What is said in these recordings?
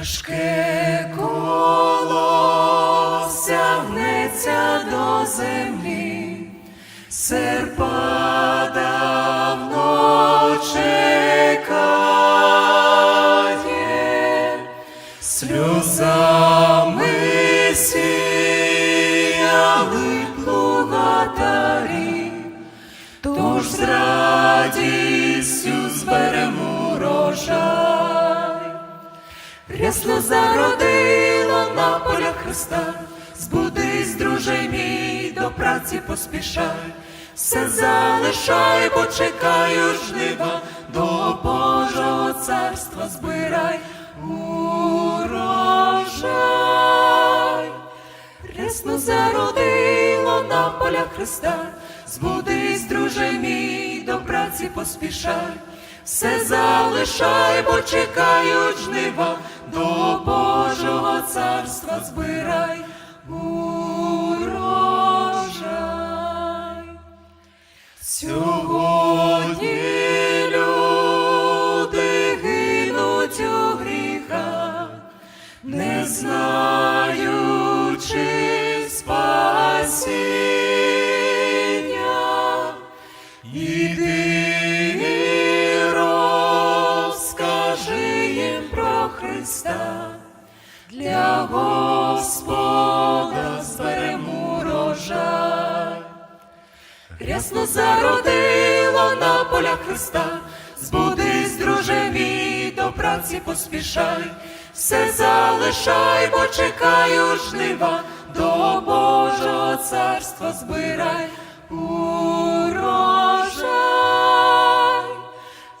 Важке коло сягнеться до землі, серпа давно чекає, сльозами сіяли Рясно зародило на полях Христа, збудись, друже мій, до праці поспішай, все залишай, бо чекаю жнива, до Божого царства збирай. Урожай. Рясно зародило на полях Христа, збудись, друже мій, до праці поспішай, все залишай, бо чекають жнива, до Божого царства збирай. Урожай. Сьогодні люди гинуть у гріхах, не знаючи спасіння, іди Христа, для Господа зберемо урожай. Рясно зародило на полях Христа, збудись, друже мій, до праці поспішай, все залишай, бо чекаю жнива, до Божого царства збирай. Урожай.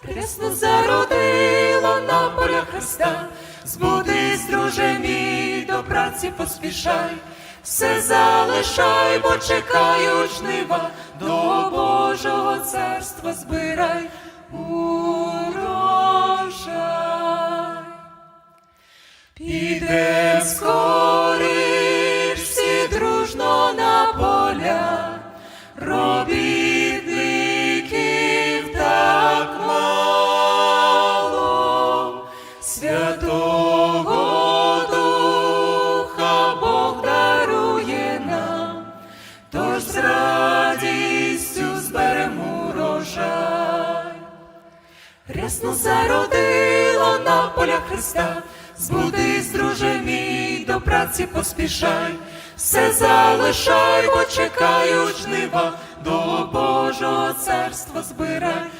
Рясно зародило на полях Христа, збудись, друже мій, до праці поспішай, все залишай, бо чекаю жнива, до Божого царства збирай Святого нам, тож з радістю зберемо урожай. Рясно зародило на полях Христа, збудись, друже мій, до праці поспішай, все залишай, бо чекають жнива, до Божого царства збирай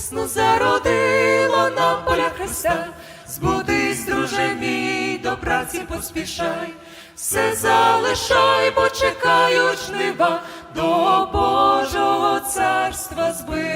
Рясно зародило на полях Христа, збудись, друже мій, до праці поспішай, все залишай, бо чекають жнива, до Божого царства збирай